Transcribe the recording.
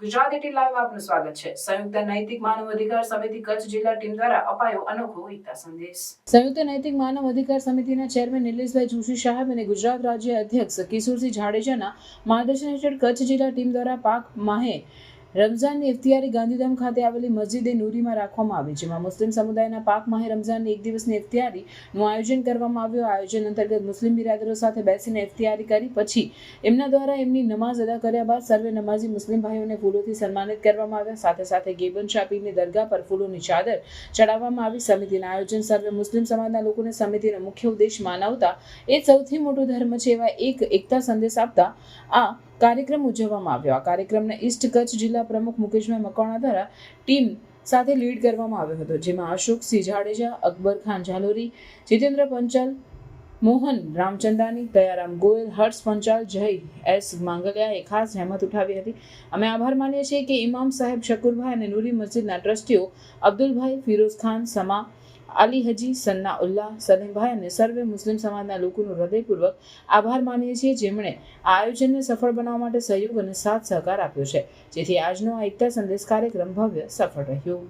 Gujarat live આપનું સ્વાગત છે. સંયુક્ત નૈતિક માનવ અધિકાર સમિતિ કચ્છ જિલ્લા ટીમ દ્વારા અપાયો અનોખો એકતા સંદેશ. સંયુક્ત નૈતિક માનવ અધિકાર સમિતિના ચેરમેન નિલેશભાઈ જોશી સાહેબ અને ગુજરાત રાજ્ય અધ્યક્ષ કિશોરસિંહ જાડેજાના માર્ગદર્શન હેઠળ કચ્છ જિલ્લા ટીમ દ્વારા પાક માહે રમઝાનની ઇફ્તિયારી ગાંધીધામ ખાતે આવેલી મસ્જિદે નૂરીમાં રાખવામાં આવી, જેમાં મુસ્લિમ સમુદાયના પાક માહે રમઝાનની એક દિવસની ઇફ્તિયારીનું આયોજન કરવામાં આવ્યું. આયોજન અંતર્ગત મુસ્લિમ બિરાદરો સાથે બેસીને ઇફ્તિયારી કરી, પછી એમના દ્વારા એમની નમાઝ અદા કર્યા બાદ સર્વે નમાઝી મુસ્લિમ ભાઈઓને ફૂલોથી સન્માનિત કરવામાં આવ્યા. સાથે સાથે ગેબન શાપીની દરગાહ પર ફૂલોની ચાદર ચડાવવામાં આવી. સમિતિના આયોજન સર્વે મુસ્લિમ સમાજના લોકોને સમિતિનો મુખ્ય ઉદ્દેશ માનવતા. એ સૌથી મોટો ધર્મ છે એવા એક એકતા સંદેશ આપતા આ કાર્યક્રમ ઉજવવામાં આવ્યો. આ કાર્યક્રમને ઈસ્ટ કચ્છ જિલ્લા પ્રમુખ મુકેશભાઈ મકવાણા દ્વારા ટીમ સાથે લીડ કરવામાં આવ્યો હતો, જેમાં અશોક સિંહ જાડેજા, અકબર ખાન ઝાલોરી, જીતેન્દ્ર પંચાલ, મોહન રામચંદાની, દયારામ ગોયલ, હર્ષ પંચાલ, જય એસ માંગલિયાએ ખાસ જહેમત ઉઠાવી હતી. અમે આભાર માનીએ છીએ કે ઇમામ સાહેબ શકુરભાઈ અને નૂરી મસ્જિદના ટ્રસ્ટીઓ અબ્દુલભાઈ ફિરોઝ ખાન, સમા અલી હજી સન્ના ઉલ્લાહ સલીમભાઈ અને સર્વે મુસ્લિમ સમાજના લોકોનો હૃદયપૂર્વક આભાર માનીએ છીએ. જેમણે આ આયોજનને સફળ બનાવવા માટે સહયોગ અને સાથ સહકાર આપ્યો છે. જેથી આજનો આ એકતા સંદેશ કાર્યક્રમ ભવ્ય સફળ રહ્યો.